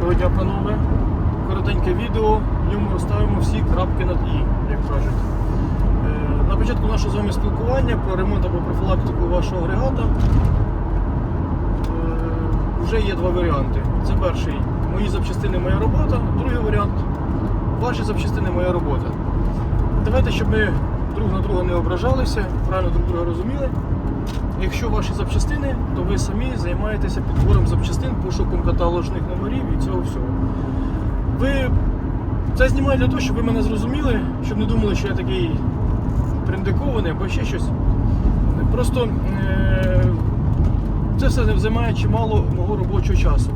Доброго дня, панове. Коротеньке відео, в ньому розставимо всі крапки над І, як кажуть. Е, На початку нашого з вами спілкування про ремонт або профілактику вашого агрегата е, вже є два варіанти. Це перший мої запчастини, моя робота, другий варіант ваші запчастини, моя робота. Давайте, щоб ми друг на друга не ображалися, правильно друг друга розуміли. Якщо ваші запчастини, то ви самі займаєтеся підбором запчастин, пошуком каталожних номерів і цього всього. Ви це знімаю для того, щоб ви мене зрозуміли, щоб не думали, що я такий приндикований або ще щось. Просто е- це все займає чимало мого робочого часу.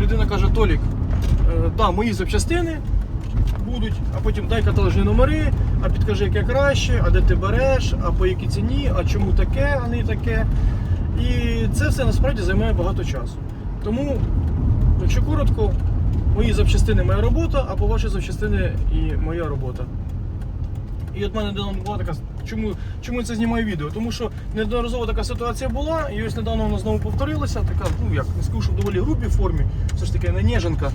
Людина каже, Толік, е, мої запчастини будуть, а потім дай каталожні номери, а підкажи, яке краще, а де ти береш, а по якій ціні, а чому таке, а не таке. І це все насправді займає багато часу. Тому, якщо коротко, мої запчастини моя робота, або ваші запчастини і моя робота. І от мене недавно була така. Чому, чому я це знімаю відео? Тому що неодноразово така ситуація була, і ось недавно вона знову повторилася. Така, ну як, не скажу, що в доволі грубій формі, все ж таки не неженка.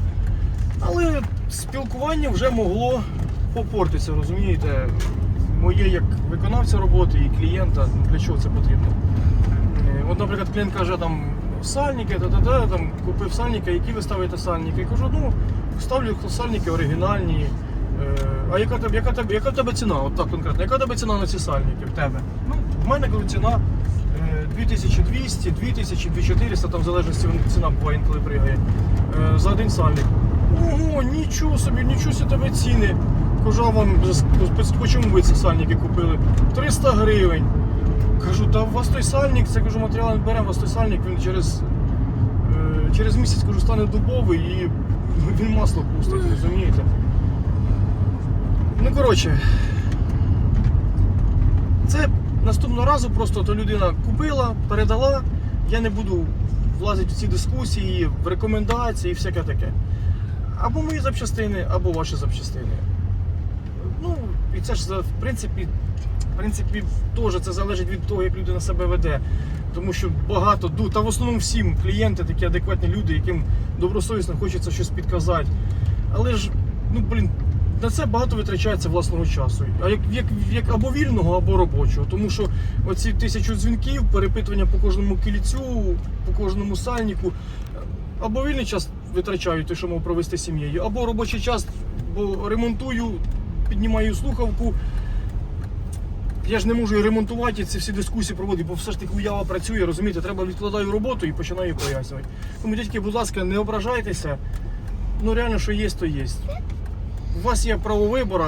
Але спілкування вже могло попортитися, розумієте? Моє як виконавця роботи і клієнта, ну, для чого це потрібно? Е, От, наприклад, клієнт каже, там сальники, та-та-та, там купив сальники, які ви ставите сальники? Я кажу, ну, ставлю сальники оригінальні. Е, А яка тебе, яка тебе, яка тебе ціна? От так конкретно, яка тебе ціна на ці сальники в тебе? Ну, в мене кажу, ціна е, 2200, 2000, 2400, там в залежності ціна буває інколи пригає. е, За один сальник. Ого, нічого собі, нічого собі тебе ціни. Кажу, а вам чому ви ці сальники купили? 300 гривень. Кажу, та у вас той сальник, це кажу, матеріал не беремо, у вас той сальник, він через, е, через місяць кажу, стане дубовий і він масло пустить, розумієте? Ну, коротше, це наступного разу просто то людина купила, передала. Я не буду влазити в ці дискусії, в рекомендації і всяке таке. Або мої запчастини, або ваші запчастини. І це ж в принципі, в принципі, теж це залежить від того, як людина себе веде. Тому що багато, та в основному всім клієнти такі адекватні люди, яким добросовісно хочеться щось підказати. Але ж, ну блін, на це багато витрачається власного часу. А як, як, як або вільного, або робочого. Тому що оці тисячу дзвінків, перепитування по кожному кільцю, по кожному сальнику, або вільний час витрачаю, те, що мав провести сім'єю, або робочий час, бо ремонтую, піднімаю слухавку. Я ж не можу і ремонтувати ці всі дискусії проводити, бо все ж таки уява працює, розумієте, треба відкладаю роботу і починаю пояснювати. Тому, дядьки, будь ласка, не ображайтеся. Ну реально, що є, то є. У вас є право вибору.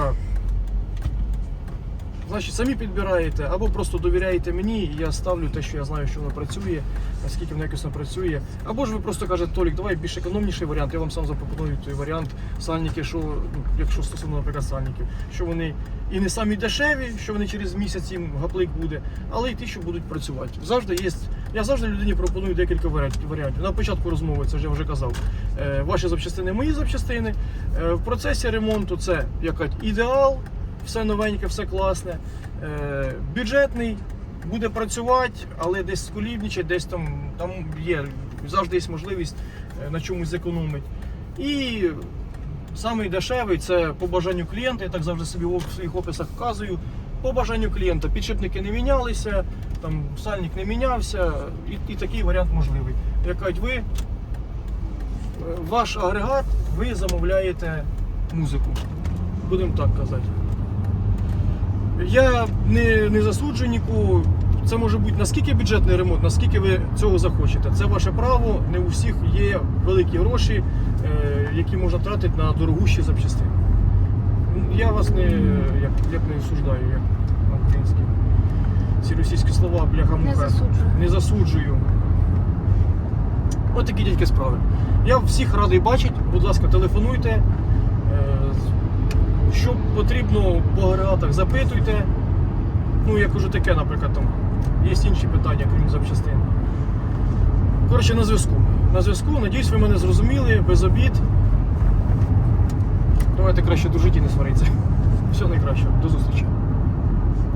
Значить, самі підбираєте або просто довіряєте мені, і я ставлю те, що я знаю, що воно працює, наскільки воно якісно працює. Або ж ви просто кажете, Толік, давай більш економніший варіант, я вам сам запропоную той варіант сальники, що, ну, якщо стосовно, наприклад, сальників, що вони і не самі дешеві, що вони через місяць їм гаплик буде, але й ті, що будуть працювати. Завжди є. Я завжди людині пропоную декілька варіантів. варіантів. На початку розмови, це ж я вже казав. Е, ваші запчастини, мої запчастини. Е, в процесі ремонту це як ідеал, все новеньке, все класне. Е, бюджетний, буде працювати, але десь скулівничать, десь там, там є, завжди є можливість е, на чомусь зекономити. І самий дешевий це по бажанню клієнта, я так завжди собі в своїх описах вказую. По бажанню клієнта підшипники не мінялися, там сальник не мінявся, і, і такий варіант можливий. Як кажуть, ви е, ваш агрегат, ви замовляєте музику. Будемо так казати. Я не, не засуджую нікого. Це може бути наскільки бюджетний ремонт, наскільки ви цього захочете. Це ваше право. Не у всіх є великі гроші, е, які можна тратити на дорогущі запчастини. Я вас не, як, як не осуждаю, як на українській. Ці російські слова, бляха Не засуджую. Не засуджую. От такі дядьки справи. Я всіх радий бачити. Будь ласка, телефонуйте. Що потрібно по агрегатах, запитуйте. Ну, як уже таке, наприклад, там є інші питання, крім запчастин. Коротше, на зв'язку. На зв'язку, надіюсь, ви мене зрозуміли, без обід. Давайте краще дружити і не сваритися. Все найкраще. До зустрічі.